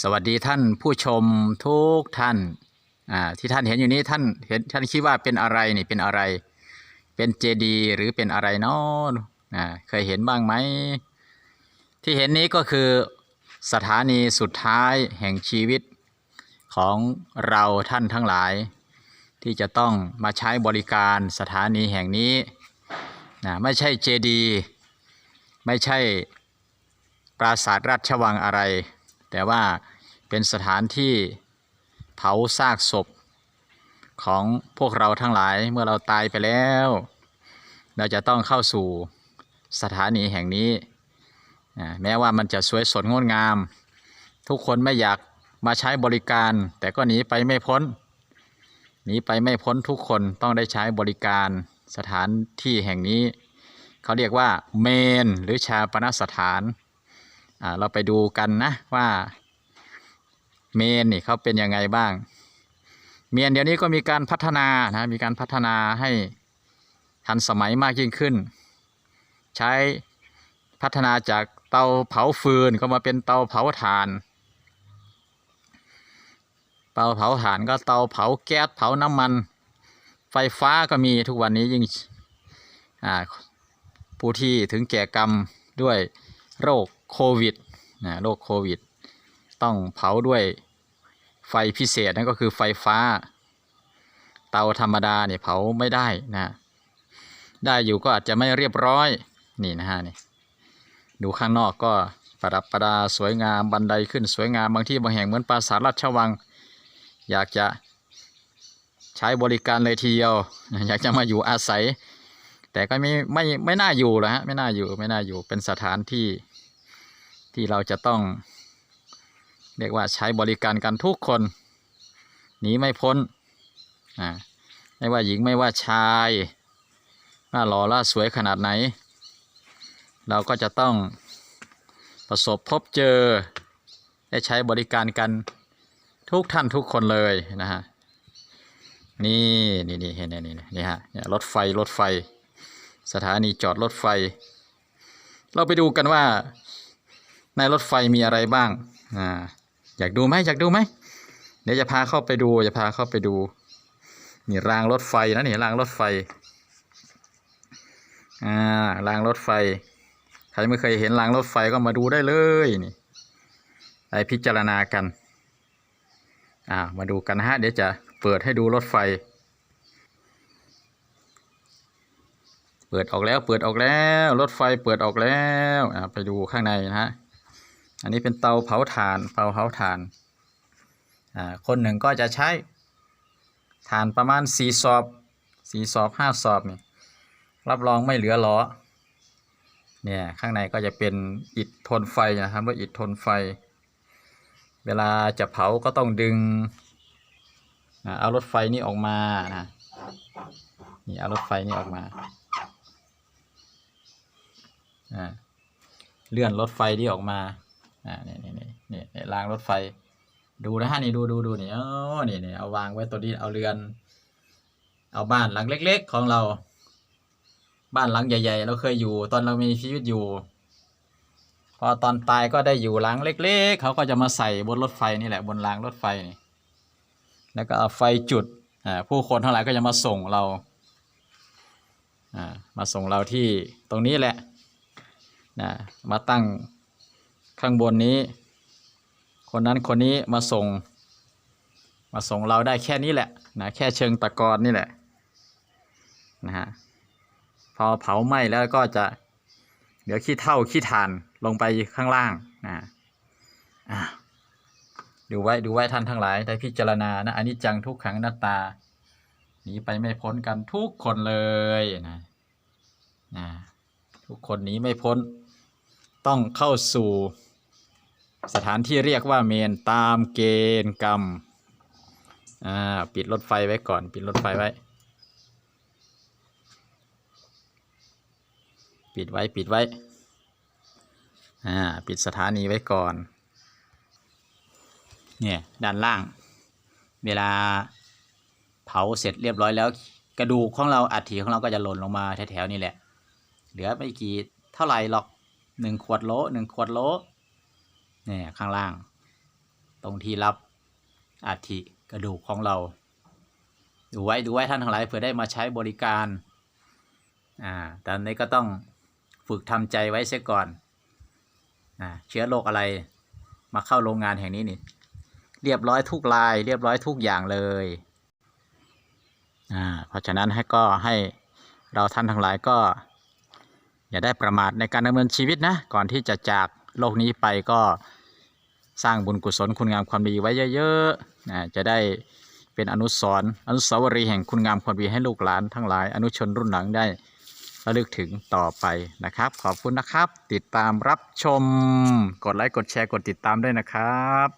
สวัสดีท่านผู้ชมทุกท่านอ่าที่ท่านเห็นอยู่นี้ท่านเห็นท่านคิดว่าเป็นอะไรนี่เป็นอะไร เป็นเจดีหรือเป็นอะไรเนาะอ่าเคยเห็นบ้างไหมที่เห็นนี้ก็คือสถานีสุดท้ายแห่งชีวิตของเราท่านทั้งหลาย ที่จะต้องมาใช้บริการสถานีแห่งนี้นะไม่ใช่เจดี ไม่ใช่ปราสาทราชวังอะไร แต่ว่าเป็นสถานที่เผาซากศพของพวกเราทั้งหลายเมื่อเราตายไปแล้ว เราจะต้องเข้าสู่สถานีแห่งนี้อ่าแม้ว่ามันจะสวยสดงดงาม ทุกคนไม่อยากมาใช้บริการ แต่ก็หนีไปไม่พ้นหนีไปไม่พ้นทุกคนต้องได้ใช้บริการสถานที่แห่งนี้ เขาเรียกว่าเมนหรือชาปนสถาน อ่าเราไปดูกันนะว่า เมนนี่เขาเป็นยังไงบ้าง เมนเดี๋ยวนี้ก็มีการพัฒนานะมีการพัฒนาให้ทันสมัยมากยิ่งขึ้น ใช้พัฒนาจากเตาเผาฟืนก็มาเป็นเตาเผาถ่าน เตาเผาถ่านก็เตาเผาแก๊สเผาน้ำมัน ไฟฟ้าก็มีทุกวันนี้ยิ่งผู้ที่ถึงแก่กรรมด้วยโรค โควิดนะโรคโควิด ต้องเผาด้วยไฟพิเศษนั่นก็คือไฟฟ้า เตาธรรมดาเนี่ยเผาไม่ได้นะได้อยู่ก็อาจจะไม่เรียบร้อยนี่นะฮะนี่ดูข้างนอกก็ประดับประดาสวยงามบันไดขึ้นสวยงามบางที่บางแห่งเหมือนปราสาทราชวัง อยากจะใช้บริการเลยทีเดียว อยากจะมาอยู่อาศัย แต่ก็ไม่ไม่ไม่น่าอยู่แล้วฮะไม่น่าอยู่ไม่น่าอยู่เป็นสถานที่ ที่เราจะต้อง เรียกว่าใช้บริการกันทุกคน หนีไม่พ้นอ่าไม่ว่าหญิงไม่ว่าชายหน้าหล่อล่าสวยขนาดไหน เราก็จะต้องประสบพบเจอ ได้ใช้บริการกันทุกท่านทุกคนเลยนะฮะนี่นี่นี่เห็นไหมนี่นี่นี่ฮะเนี่ยรถไฟรถไฟ สถานีจอดรถไฟ เราไปดูกันว่า ในรถไฟมีอะไรบ้างอ่าอยากดูไหมอยากดูไหมเดี๋ยวจะพาเข้าไปดูจะพาเข้าไปดูนี่รางรถไฟนะนี่รางรถไฟอ่ารางรถไฟ ใครไม่เคยเห็นรางรถไฟก็มาดูได้เลยนี่ไปพิจารณากันอ่ามาดูกันนะฮะเดี๋ยวจะเปิดให้ดูรถไฟ เปิดออกแล้วเปิดออกแล้ว รถไฟเปิดออกแล้วอ่าไปดูข้างในนะฮะ อันนี้เป็นเตาเผาถ่านเตาเผาถ่านคนหนึ่งก็จะใช้ถ่านประมาณสี่สอบสี่สอบห้าสอบนี่รับรองไม่เหลือล้อเนี่ยข้างในก็จะเป็นอิฐทนไฟนะครับว่าอิฐทนไฟ เวลาจะเผาก็ต้องดึงเอารถไฟนี่ออกมานะนี่เอารถไฟนี่ออกมาอ่าเลื่อนรถไฟที่ออกมา อ่านี่นี่นี่นี่นี่รางรถไฟ ดูนะฮะนี่ดูดูดูนี่อ๋อนี่นี่เอาวางไว้ตัวนี้เอาเรือน เอาบ้านหลังเล็ก ๆ ของเรา บ้านหลังใหญ่ ๆ เราเคยอยู่ ตอนเรามีชีวิตอยู่ พอตอนตายก็ได้อยู่หลังเล็ก ๆ เขาก็จะมาใส่บนรถไฟนี่แหละบนรางรถไฟนี่แล้วก็เอาไฟจุดอ่าผู้คนทั้งหลายก็จะมาส่งเราอ่ามาส่งเราที่ตรงนี้แหละนะมาตั้ง ข้างบนนี้ คนนั้นคนนี้มาส่ง มาส่งเราได้แค่นี้แหละนะแค่เชิงตะกอนนี่แหละนะฮะพอเผาไหม้แล้วก็จะเหลือขี้เท่าขี้ถ่านลงไปข้างล่างนะะดูไว้ดูไว้ท่านทั้งหลายได้พิจารณานะอันนี้จังทุกขังหน้าตาหนีไปไม่พ้นกันทุกคนเลยนะนะทุกคนหนีไม่พ้น ต้องเข้าสู่ สถานที่เรียกว่าเมนตามเกณฑ์กรรมอ่าปิดรถไฟไว้ก่อน ปิดรถไฟไว้ ปิดไว้ปิดไว้อ่าปิดสถานีไว้ก่อน เนี่ยด้านล่าง เวลาเผาเสร็จเรียบร้อยแล้ว กระดูกของเราอัฐิของเราก็จะหล่นลงมาแถวๆนี่แหละ เหลือไม่กี่เท่าไหร่หรอกหนึ่งขวดโลหนึ่งขวดโล เนี่ยข้างล่าง ตรงที่รับอัฐิกระดูกของเรา ดูไว้ดูไว้ท่านทั้งหลายเผื่อได้มาใช้บริการอ่าแต่อันนี้ก็ต้องฝึกทำใจไว้เสียก่อนอ่าเชื้อโรคอะไรมาเข้าโรงงานแห่งนี้นี่ เรียบร้อยทุกลาย เรียบร้อยทุกอย่างเลยอ่าเพราะฉะนั้นให้ก็ให้เราท่านทั้งหลายก็ อย่าได้ประมาทในการดำเนินชีวิตนะ ก่อนที่จะจากโลกนี้ไปก็ สร้างบุญกุศลคุณงามความดีไว้เยอะๆนะจะได้เป็นอนุสรณ์อนุสาวรีย์แห่งคุณงามความดีให้ลูกหลานทั้งหลาย อนุชนรุ่นหลังได้ระลึกถึงต่อไปนะครับ ขอบคุณนะครับ ติดตามรับชม กดไลค์กดแชร์กดติดตามด้วยนะครับ